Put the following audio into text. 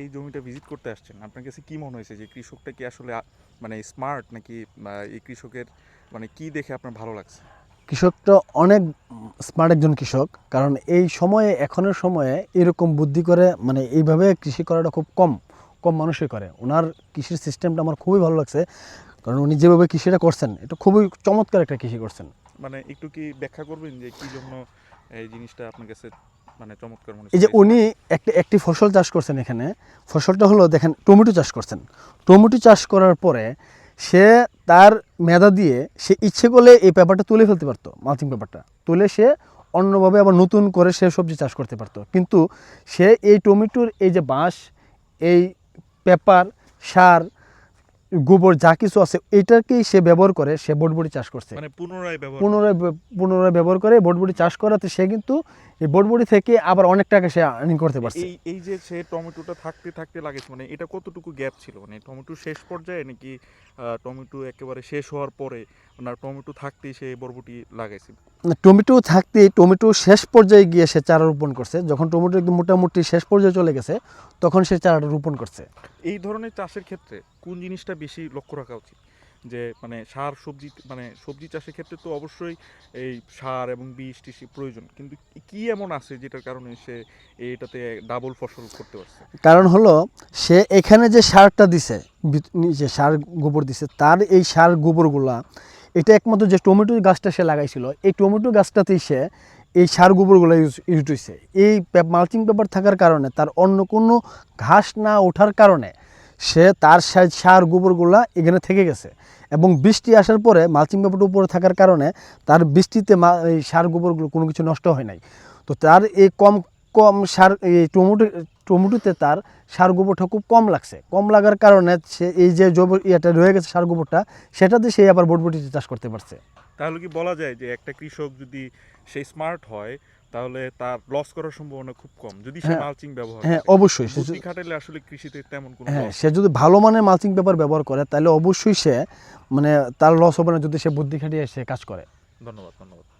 এই জমিটা ভিজিট করতে আসছেন আপনার কাছে কি মনে হয়েছে যে কৃষকটা কি আসলে মানে স্মার্ট নাকি এই কৃষকের মানে কি দেখে আপনার ভালো লাগছে? কৃষকটা অনেক স্মার্ট একজন কৃষক কারণ এই সময়ে এখনের সময়ে এরকম বুদ্ধি করে মানে এইভাবে কৃষি করাটা খুব কম কম মানুষই করে। ওনার কৃষির সিস্টেমটা আমার খুবই ভালো লাগছে কারণ উনি যেভাবে কৃষিটা করছেন এটা খুবই চমৎকার একটা কৃষি করছেন। মানে একটু কি ব্যাখ্যা করবেন যে কি জন্য এই জিনিসটা আপনার কাছে মানে চমৎকার মনে এই যে উনি একটা একটি ফসল চাষ করছেন এখানে। ফসলটা হলো দেখেন টমেটো চাষ করছেন। টমেটো চাষ করার পরে সে তার মেধা দিয়ে সে ইচ্ছে করলে এই পেপারটা তুলে ফেলতে পারতো মালচিং পেপারটা। তুলে সে অন্যভাবে আবার নতুন করে সে সবজি চাষ করতে পারতো। কিন্তু সে এই টমেটোর এই যে বাঁশ এই পেপার সার গোবর যা কিছু আছে এটাকেই সে ব্যবহার করে সে বটবটি চাষ করছে। মানে পুনরায় পুনরায় পুনরায় ব্যবহার করে বটবটি চাষ করাতে সে কিন্তু এই বটবটি থেকে আবার অনেক টাকা সে আর্নিং করতে পারছে। এই এই যে সে টমেটোটা থাকতে থাকতে লাগেছে মানে এটা কতটুকু গ্যাপ ছিল? মানে টমেটো শেষ পর্যায়ে নাকি টমেটো একেবারে শেষ হওয়ার পরে না টমেটো থাকতেই সে বরবটি লাগাইছিল না, টমেটো থাকতে টমেটো শেষ পর্যায়ে গিয়ে সে চারা রোপণ করছে। যখন টমেটো একদম মোটামুটি শেষ পর্যায়ে চলে গেছে তখন সে চারাটা রোপণ করছে। এই ধরনের চাষের ক্ষেত্রে কোন জিনিসটা বেশি লক্ষ্য রাখা উচিত? যে মানে সার সবজি মানে সবজি চাষের ক্ষেত্রে তো অবশ্যই এই সার এবং বীজ টিসি প্রয়োজন। কিন্তু কি এমন আছে যেটার কারণে সে এটাতে ডাবল ফসল করতে পারছে? কারণ হলো, সে এখানে যে সারটা দিছে যে সার গোবর দিছে, তার এই সার গোবরগুলা, এটা একমাত্র যে টমেটো গাছটা সে লাগাইছিল, এই টমেটো গাছটাতেই সে এই সার গোবরগুলো ইউজ ইউজ হয়েছে এই মালচিং পেপার থাকার কারণে, তার অন্য কোনো ঘাস না ওঠার কারণে সে তার সার গোবরগুলা এখানে থেকে গেছে। এবং বৃষ্টি আসার পরে মালচিং পেপারটা উপরে থাকার কারণে তার বৃষ্টিতে এই সার গোবরগুলো কোনো কিছু নষ্ট হয় নাই। তো তার এই কম কম সার, এই টমেটো, টমেটোতে তার সার গোবরটা খুব কম লাগছে। কম লাগার কারণে সে, এই যে জৈব, ইয়েটা রয়ে গেছে সার গোবরটা, সেটাতে সে আবার বটবটিতে চাষ করতে পারছে। তাহলে কি বলা যায় যে একটা কৃষক যদি সে স্মার্ট হয় তাহলে তার লস করার সম্ভাবনা খুব কম। যদি সে হ্যাঁ, মালচিং ব্যবহার হ্যাঁ অবশ্যই। সে যদি- খাটালে আসলে কৃষিতে তেমন কোনো হ্যাঁ সে যদি ভালো মানের মালচিং পেপার ব্যবহার করে তাহলে অবশ্যই সে মানে তার লস হবে না যদি সে বুদ্ধি খাটিয়ে সে কাজ করে। ধন্যবাদ ধন্যবাদ।